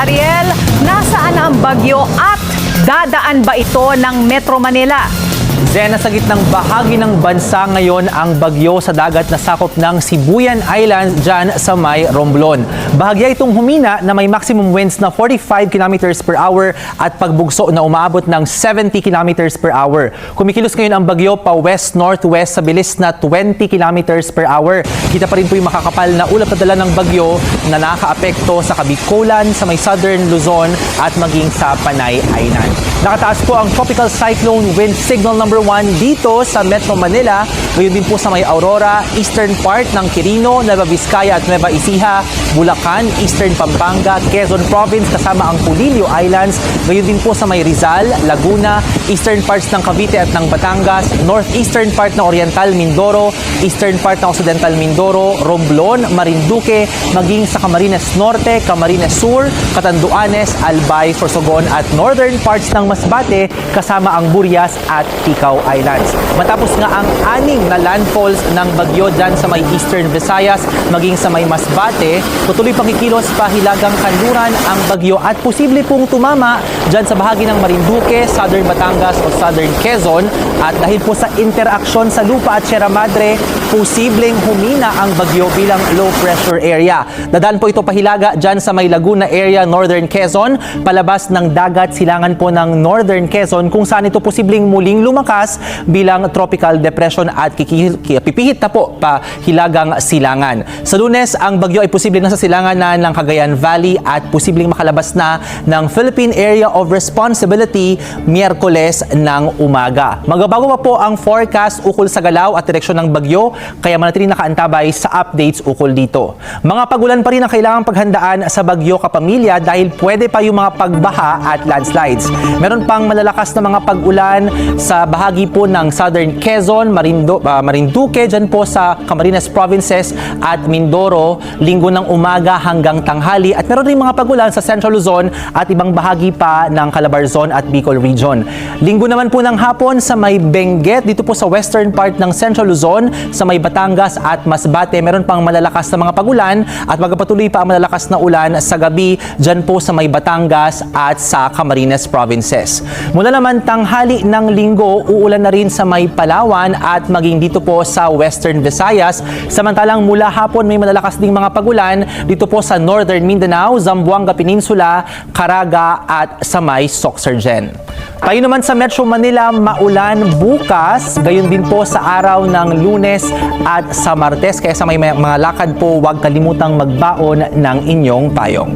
Ariel, nasaan ang bagyo at dadaan ba ito ng Metro Manila? Zen, nasa gitnang bahagi ng bansa ngayon ang bagyo sa dagat na sakop ng Sibuyan Island dyan sa may Romblon. Bahagya itong humina na may maximum winds na 45 kilometers per hour at pagbugso na umaabot ng 70 kilometers per hour. Kumikilos ngayon ang bagyo pa west-northwest sa bilis na 20 kilometers per hour. Kita pa rin po yung makakapal na ulap na dala ng bagyo na nakakaapekto sa Kabikulan, sa may southern Luzon at maging sa Panay Island. Nakataas po ang tropical cyclone wind signal number 1 dito sa Metro Manila. Ngayon din po sa may Aurora, eastern part ng Quirino, Nueva Vizcaya at Nueva Ecija, Bulacan, eastern Pampanga, Quezon Province kasama ang Pulilio Islands. Ngayon din po sa may Rizal, Laguna, eastern parts ng Cavite at ng Batangas, northeastern part ng Oriental Mindoro, eastern part ng Occidental Mindoro, Romblon, Marinduque, maging sa Camarines Norte, Camarines Sur, Catanduanes, Albay, Sorsogon at northern parts ng Masbate kasama ang Burias at Ticao Islands. Matapos nga ang anim na landfalls ng bagyo dyan sa may eastern Visayas, maging sa may Masbate, tutuloy pang kikilos pa hilagang kanluran ang bagyo at posible pong tumama dyan sa bahagi ng Marinduque, Southern Batangas o Southern Quezon. At dahil po sa interaksyon sa lupa at Sierra Madre, posibleng humina ang bagyo bilang low pressure area. Dadaan po ito pahilaga dyan sa may Laguna area, Northern Quezon, palabas ng dagat silangan po ng Northern Quezon kung saan ito posibleng muling lumakas bilang tropical depression at kikihil, ki- pipihit na po pa hilagang silangan. Sa lunes, ang bagyo ay posibleng nasa silangan na ng Cagayan Valley at posibleng makalabas na ng Philippine Area of Responsibility Miyerkules ng umaga. Magbabago pa po ang forecast ukol sa galaw at direksyon ng bagyo kaya manatiling nakaantabay sa updates ukol dito. Mga pagulan pa rin ang kailangang paghandaan sa bagyo kapamilya dahil pwede pa yung mga pagbaha at landslides. Meron pang malalakas na mga pag-ulan sa bahagi po ng Southern Quezon, Marindo, ah, Marinduque, dyan po sa Camarines Provinces at Mindoro, linggo ng umaga hanggang tanghali. At meron rin mga pagulan sa Central Luzon at ibang bahagi pa ng Calabarzon at Bicol Region. Linggo naman po ng hapon sa may Benguet, dito po sa western part ng Central Luzon, sa may Batangas at Masbate, meron pang malalakas na mga pagulan at magpapatuloy pa ang malalakas na ulan sa gabi dyan po sa may Batangas at sa Camarines Provinces. Mula naman tanghali ng linggo, uulan na rin sa may Palawan at maging dito po sa Western Visayas. Samantalang mula hapon may malalakas ding mga pagulan dito po sa Northern Mindanao, Zamboanga Peninsula, Caraga at sa may Soxargen. Tayo naman sa Metro Manila, maulan bukas, gayon din po sa araw ng lunes at sa martes. Kaya sa may mga lakad po, huwag kalimutang magbaon ng inyong payong.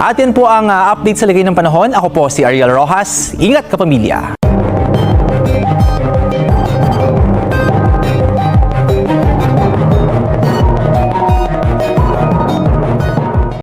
At yan po ang ah, update sa lagay ng panahon. Ako po si Ariel Rojas. Ingat kapamilya!